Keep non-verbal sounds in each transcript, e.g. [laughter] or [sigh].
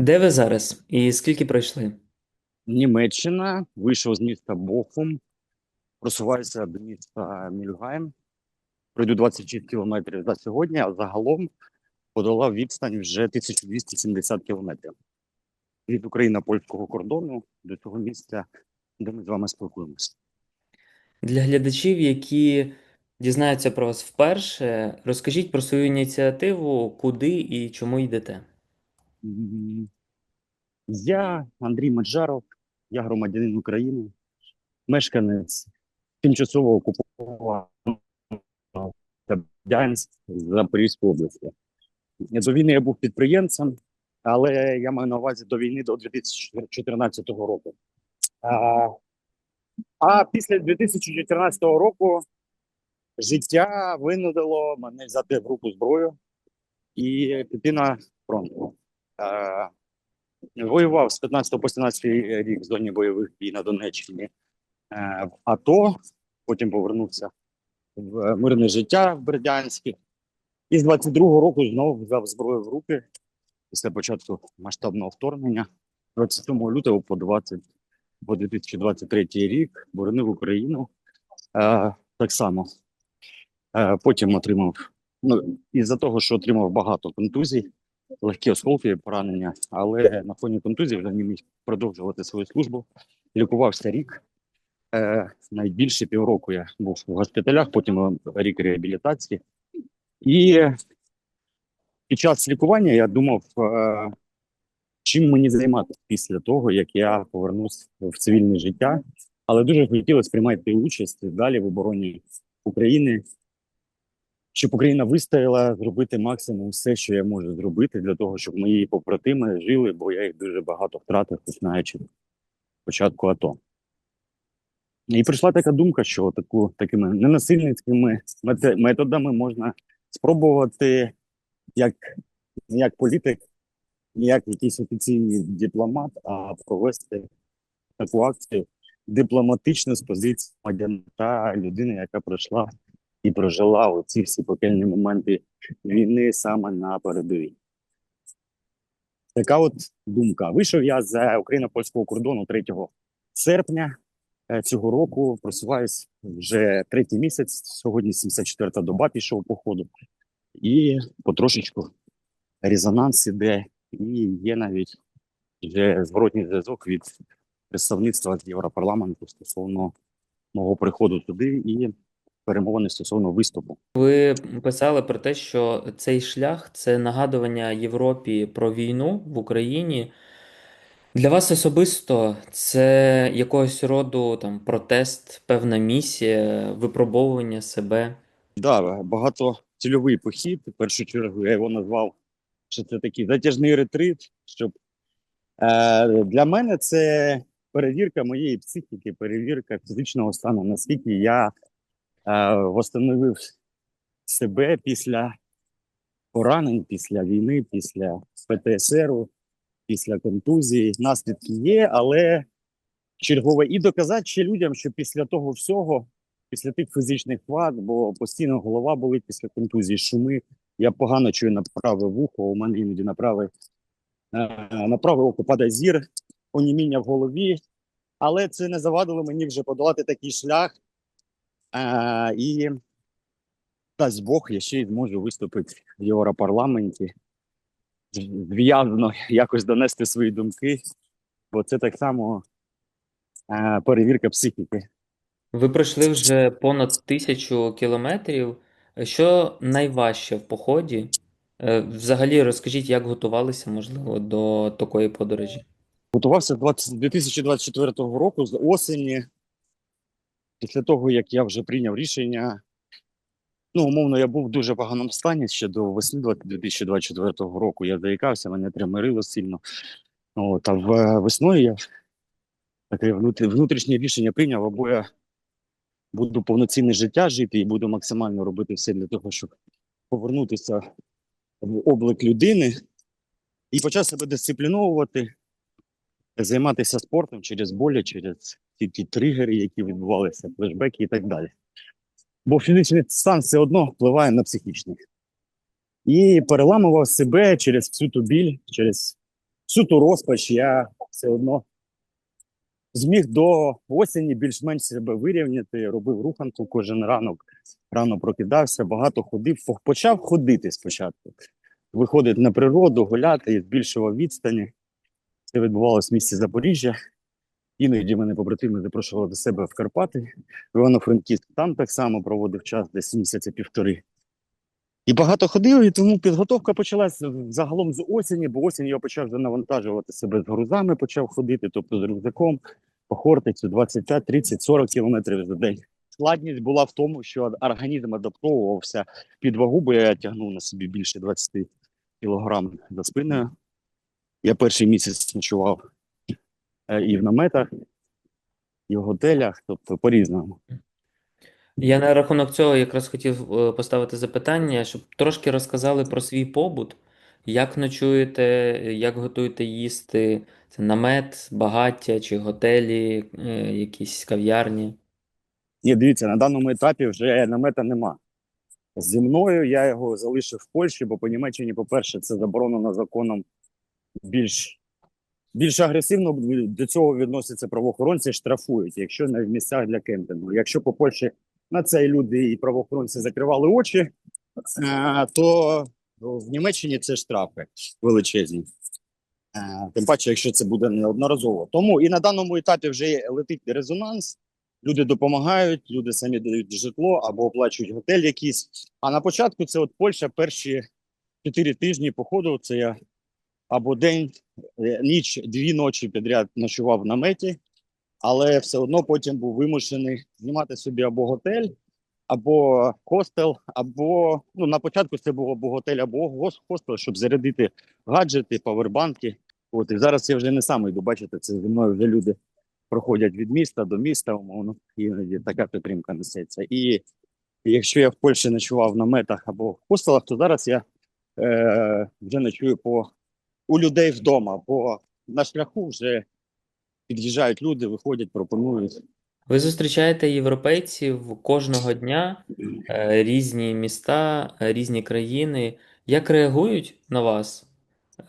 Де ви зараз і скільки пройшли? Німеччина, вийшов з міста Бохум, просуваюся до міста Мюльгайм. Пройду 26 кілометрів за сьогодні, а загалом подолав відстань вже 1270 кілометрів від України-польського кордону до того місця, де ми з вами спілкуємося. Для глядачів, які дізнаються про вас вперше, розкажіть про свою ініціативу, куди і чому йдете. Я Андрій Маджаров, я громадянин України, мешканець тимчасово окупованого Бердянськ Запорізької області. До війни я був підприємцем, але я маю на увазі до війни до 2014 року. А, а після 2014 року життя винудило мене взяти в руку зброю і піти на фронт. Воював з 15 по 17 рік в зоні бойових дій на Донеччині. Е, в АТО, потім повернувся в мирне життя в Бердянську. І з 22-го року знову взяв зброю в руки після початку масштабного вторгнення 27 лютого по 20 по 2023 рік боронив Україну. Е, так само. Е, потім отримав, ну, із-за того, що отримав багато контузій, легкі осколки, поранення, але на фоні контузії вже не міг продовжувати свою службу. Лікувався рік. Е, найбільше півроку я був в госпіталях, потім рік реабілітації. І під час лікування я думав, е, чим мені займатися після того, як я повернусь в цивільне життя. Але дуже хотілося приймати участь далі в обороні України, щоб Україна вистояла зробити максимум все, що я можу зробити для того, щоб мої побратими жили, бо я їх дуже багато втратив, починаючи початку АТО. І прийшла така думка, що таку такими ненасильницькими методами можна спробувати як, як політик, як якийсь офіційний дипломат, а провести таку акцію дипломатично з позиції та людини, яка пройшла і прожила оці всі пекельні моменти війни саме на передовій. Така от думка. Вийшов я з україно-польського кордону 3 серпня е, цього року. Просуваюсь вже третій місяць. Сьогодні 74-та доба пішов по ходу. І потрошечку резонанс іде, і є навіть вже зворотній зв'язок від представництва з Європарламенту стосовно мого приходу туди і перемовини стосовно виступу. Ви писали про те, що цей шлях це нагадування Європі про війну в Україні. Для вас особисто це якогось роду там протест, певна місія, випробовування себе. Да, багатоцільовий похід. В першу чергу я його назвав, що це такий затяжний ретрит. Щоб е, для мене це перевірка моєї психіки, перевірка фізичного стану, наскільки я восстановив себе після поранень, після війни, після ПТСРу, після контузії. Наслідки є, але чергове і доказати ще людям, що після того всього після тих фізичних вад, бо постійно голова болить після контузії, шуми. Я погано чую на праве вухо, у мене іноді на праве, е, на праве око падає зір, оніміння в голові. Але це не завадило мені вже подолати такий шлях. Е, і дасть Бог, я ще й зможу виступити в Європарламенті, зв'язано якось донести свої думки, бо це так само е, перевірка психіки. Ви пройшли вже понад тисячу кілометрів. Що найважче в поході? Е, Взагалі розкажіть, як готувалися, можливо, до такої подорожі. Готувався 20, 2024 року з осені, після того, як я вже прийняв рішення. Ну, умовно, я був в дуже поганому стані ще до весни 2024 року. Я заїкався, мене треморило сильно. От, а е, весною я таке внутрішнє рішення прийняв, або я буду повноцінне життя жити і буду максимально робити все для того, щоб повернутися в облик людини і почав себе дисципліновувати, займатися спортом через болі, через ті, ті тригери, які відбувалися, флешбеки і так далі. Бо фізичний стан все одно впливає на психічний. І переламував себе через всю ту біль, через суто розпач, я все одно зміг до осені більш-менш себе вирівняти, робив руханку кожен ранок, рано прокидався, багато ходив, почав ходити спочатку. Виходити на природу, гуляти збільшував відстані. Це відбувалося в місті Запоріжжя. Іноді мене побратими запрошували до себе в Карпати, в Івано-Франківськ. Там так само проводив час, десь місяця півтори. І багато ходив, і тому підготовка почалася загалом з осені, бо осінь я почав навантажувати себе з грузами, почав ходити, тобто з рюкзаком по Хортицю 25, 30, 40 кілометрів за день. Складність була в тому, що організм адаптовувався під вагу, бо я тягнув на собі більше 20 кілограм за спиною. Я перший місяць ночував і в наметах, і в готелях, тобто по-різному. Я на рахунок цього якраз хотів е, поставити запитання, щоб трошки розказали про свій побут, як ночуєте, як готуєте їсти, це намет, багаття чи готелі, е, якісь кав'ярні. Ні, дивіться, на даному етапі вже намета нема. Зі мною я його залишив в Польщі, бо по Німеччині, по-перше, це заборонено законом більш, більш агресивно до цього відносяться правоохоронці, штрафують, якщо не в місцях для кемпінгу. Якщо по Польщі на це люди і правоохоронці закривали очі, е, то в Німеччині це штрафи величезні. Е, Тим паче, якщо це буде неодноразово. Тому і на даному етапі вже летить резонанс. Люди допомагають, люди самі дають житло або оплачують готель якийсь. А на початку це от Польща перші чотири тижні походу. Це я або день, е, ніч, дві ночі підряд ночував в наметі, але все одно потім був вимушений знімати собі або готель, або хостел, або ну на початку це було або готель, або хостел, щоб зарядити гаджети, павербанки. От і зараз я вже не сам йду. Бачите, це зі мною вже люди проходять від міста до міста, умовно, іноді така підтримка несеться. І якщо я в Польщі ночував в наметах або в хостелах, то зараз я е, вже ночую по у людей вдома, бо на шляху вже під'їжджають люди, виходять, пропонують. Ви зустрічаєте європейців кожного дня, е, різні міста, різні країни. Як реагують на вас,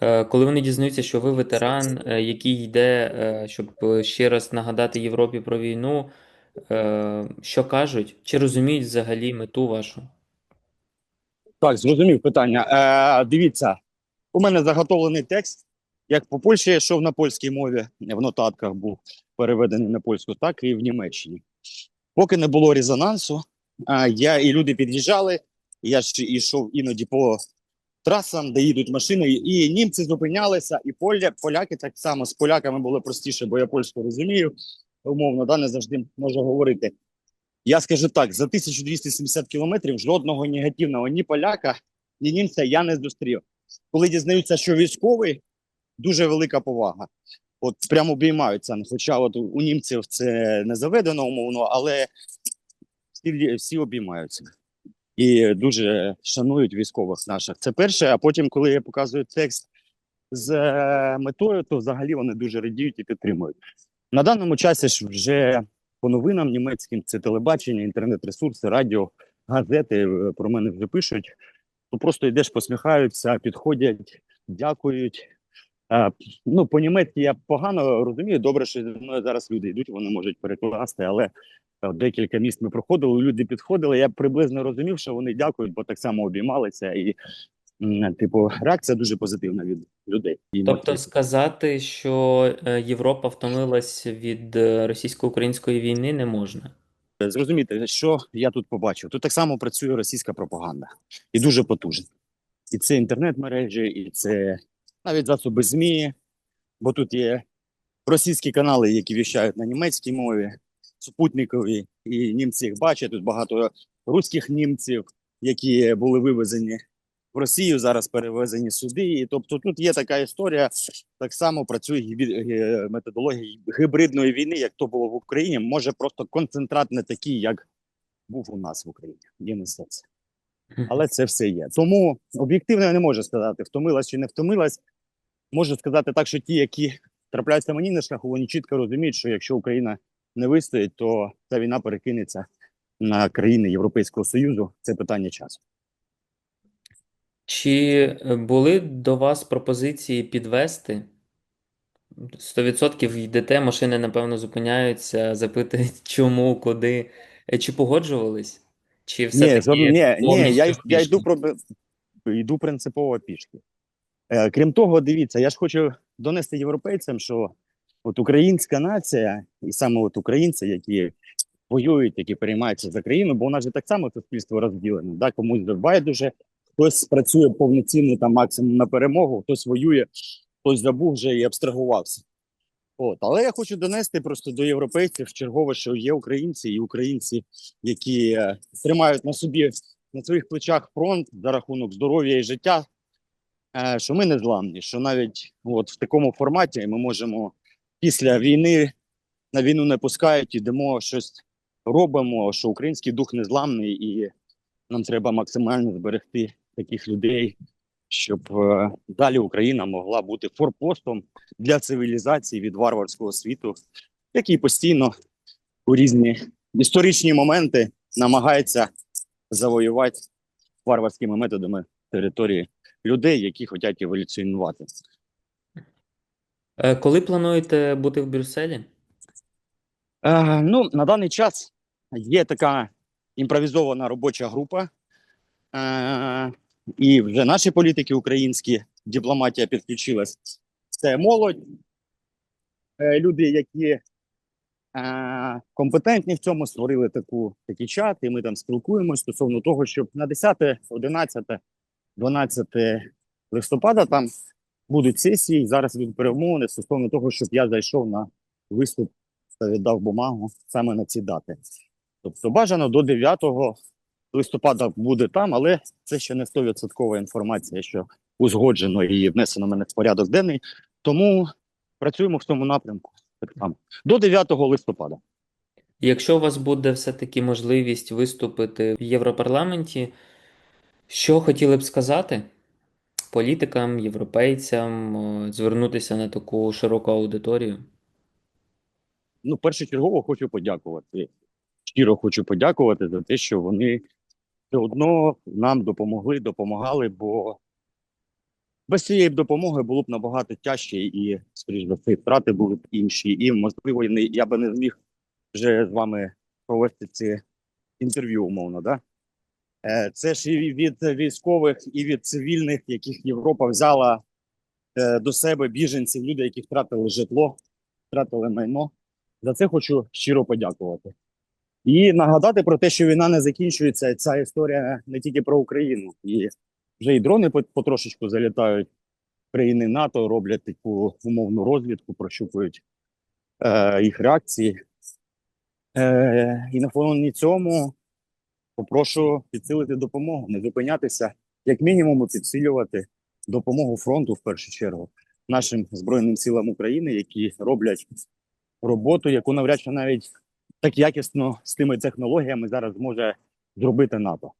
е, коли вони дізнаються, що ви ветеран, е, який йде, щоб ще раз нагадати Європі про війну? Що кажуть? Чи розуміють взагалі мету вашу? Так, зрозумів питання. Е, дивіться, у мене заготовлений текст. Як по Польщі йшов на польській мові, в нотатках був переведений на польську, так і в Німеччині. Поки не було резонансу, я і люди під'їжджали. Я ж йшов іноді по трасам, де їдуть машини, і німці зупинялися, і поля, поляки так само з поляками було простіше, бо я польську розумію. Умовно, да, не завжди можу говорити. Я скажу так: за 1270 кілометрів жодного негативного ні поляка, ні німця я не зустрів. Коли дізнаються, що військовий, дуже велика повага. От прямо обіймаються. Хоча от у німців це не заведено умовно, але всі, всі обіймаються і дуже шанують військових наших. Це перше. А потім, коли я показую текст з е, метою, то взагалі вони дуже радіють і підтримують. На даному часі ж вже по новинам німецьким це телебачення, інтернет-ресурси, радіо, газети е, про мене вже пишуть. То просто йдеш, посміхаються, підходять, дякують. Е, ну, по-німецьки я погано розумію. Добре, що зі мною зараз люди йдуть, вони можуть перекласти, але е, декілька міст ми проходили, люди підходили. Я приблизно розумів, що вони дякують, бо так само обіймалися. І, типу, реакція дуже позитивна від людей. Тобто сказати, що е, Європа втомилась від е, російсько-української війни, не можна. Зрозуміти, що я тут побачив. Тут так само працює російська пропаганда і дуже потужна. І це інтернет-мережі, і це навіть засоби ЗМІ, бо тут є російські канали, які віщають на німецькій мові, супутникові, і німці їх бачать. Тут багато руських німців, які були вивезені в Росію, зараз перевезені сюди. І тобто тут є така історія. Так само працює е, методологія гібридної війни, як то було в Україні. Може просто концентрат не такий, як був у нас в Україні. Є не все. Але це все є. Тому об'єктивно я не можу сказати, втомилась чи не втомилась. Можу сказати так, що ті, які трапляються мені на шляху, вони чітко розуміють, що якщо Україна не вистоїть, то ця війна перекинеться на країни Європейського Союзу. Це питання часу. Чи е, були до вас пропозиції підвести 100% йдете, машини, напевно, зупиняються, запитують, [laughs] чому, куди. Е, Чи погоджувались? Чи Ні, все-таки ні, ні, я, я йду про йду принципово пішки. Е, крім того, дивіться, я ж хочу донести європейцям, що от українська нація, і саме от українці, які воюють, які переймаються за країну, бо у нас же так само суспільство розділене. Да? Комусь байдуже, хтось працює повноцінно там максимум на перемогу, хтось воює, хтось забув вже і абстрагувався. От, але я хочу донести просто до європейців чергове, що є українці і українці, які е, тримають на собі на своїх плечах фронт за рахунок здоров'я і життя. е, Що ми не зламні, що навіть от в такому форматі ми можемо після війни на війну не пускають, ідемо щось робимо, що український дух незламний, і нам треба максимально зберегти таких людей, щоб е, далі Україна могла бути форпостом для цивілізації від варварського світу, який постійно у різні історичні моменти намагається завоювати варварськими методами території людей, які хочуть еволюціонувати. Е, Коли плануєте бути в Брюсселі? Е, ну, на даний час є така імпровізована робоча група, е, і вже наші політики українські, дипломатія підключилась. Це молодь, е, люди, які е, компетентні в цьому, створили таку, такий чат, і ми там спілкуємося стосовно того, щоб на 10, 11, 12 листопада там будуть сесії. Зараз йдуть перемовини стосовно того, щоб я зайшов на виступ та віддав бумагу саме на ці дати. Тобто бажано до 9 листопада буде там, але це ще не 100% інформація, що узгоджено і внесено мене в порядок денний. Тому працюємо в цьому напрямку. Само. До 9 листопада. Якщо у вас буде все-таки можливість виступити в Європарламенті, що хотіли б сказати політикам, європейцям, е, звернутися на таку широку аудиторію? Ну, першочергово хочу подякувати. Щиро хочу подякувати за те, що вони все одно нам допомогли, допомагали, бо без цієї допомоги було б набагато тяжче і, скоріш за все, втрати були б інші. І, можливо, я би не зміг вже з вами провести це інтерв'ю, умовно, да? Е, Це ж і від військових, і від цивільних, яких Європа взяла е, до себе біженців, люди, які втратили житло, втратили майно. За це хочу щиро подякувати. І нагадати про те, що війна не закінчується. Ця історія не тільки про Україну. І вже і дрони потрошечку залітають країни НАТО, роблять таку умовну розвідку, прощупують е, їх реакції. Е, і на фоні цьому попрошу підсилити допомогу, не зупинятися, як мінімум, підсилювати допомогу фронту в першу чергу нашим Збройним силам України, які роблять роботу, яку навряд чи навіть так якісно з тими технологіями зараз може зробити НАТО.